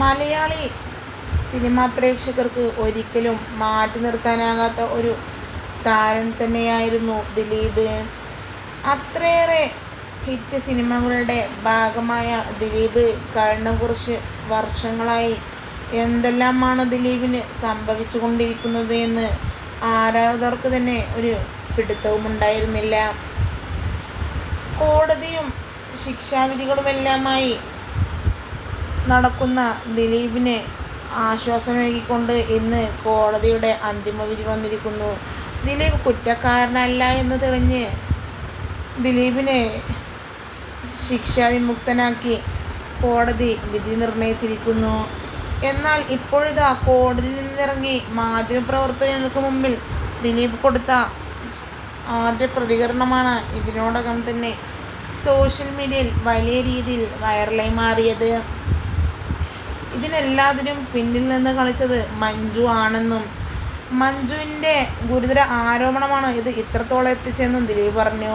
Malayali cinema പ്രേക്ഷകർക്ക് ഒരിക്കലും മാറ്റി നിർത്താനാകാത്ത ഒരു താരം തന്നെയായിരുന്നു ദിലീപ്. അത്രയേറെ ഹിറ്റ് സിനിമകളുടെ ഭാഗമായ ദിലീപ് കഴിഞ്ഞ കുറച്ച് വർഷങ്ങളായി എന്തെല്ലാമാണ് ദിലീപിന് സംഭവിച്ചു കൊണ്ടിരിക്കുന്നത് എന്ന് ആരാധകർക്ക് തന്നെ ഒരു പിടുത്തവും ഉണ്ടായിരുന്നില്ല കോടതിയും ശിക്ഷാവിധികളുമെല്ലാമായി നടക്കുന്ന ദിലീപിന് ആശ്വാസമേകിക്കൊണ്ട് ഇന്ന് കോടതിയുടെ അന്തിമ വിധി വന്നിരിക്കുന്നു. ദിലീപ് കുറ്റക്കാരനല്ല എന്ന് തെളിഞ്ഞ് ദിലീപിനെ ശിക്ഷാവിമുക്തനാക്കി കോടതി വിധി നിർണയിച്ചിരിക്കുന്നു. എന്നാൽ ഇപ്പോഴിതാ കോടതിയിൽ നിന്നിറങ്ങി മാധ്യമപ്രവർത്തകർക്ക് മുമ്പിൽ ദിലീപ് കൊടുത്ത ആദ്യ പ്രതികരണമാണ് ഇതിനോടകം തന്നെ സോഷ്യൽ മീഡിയയിൽ വലിയ രീതിയിൽ വൈറലായി മാറിയത്. ഇതിനെല്ലാത്തിനും പിന്നിൽ നിന്ന് കളിച്ചത് മഞ്ജു ആണെന്നും മഞ്ജുവിന്റെ ഗുരുതര ആരോപണമാണ് ഇത് ഇത്രത്തോളം എത്തിച്ചതെന്നും ദിലീപ് പറഞ്ഞു.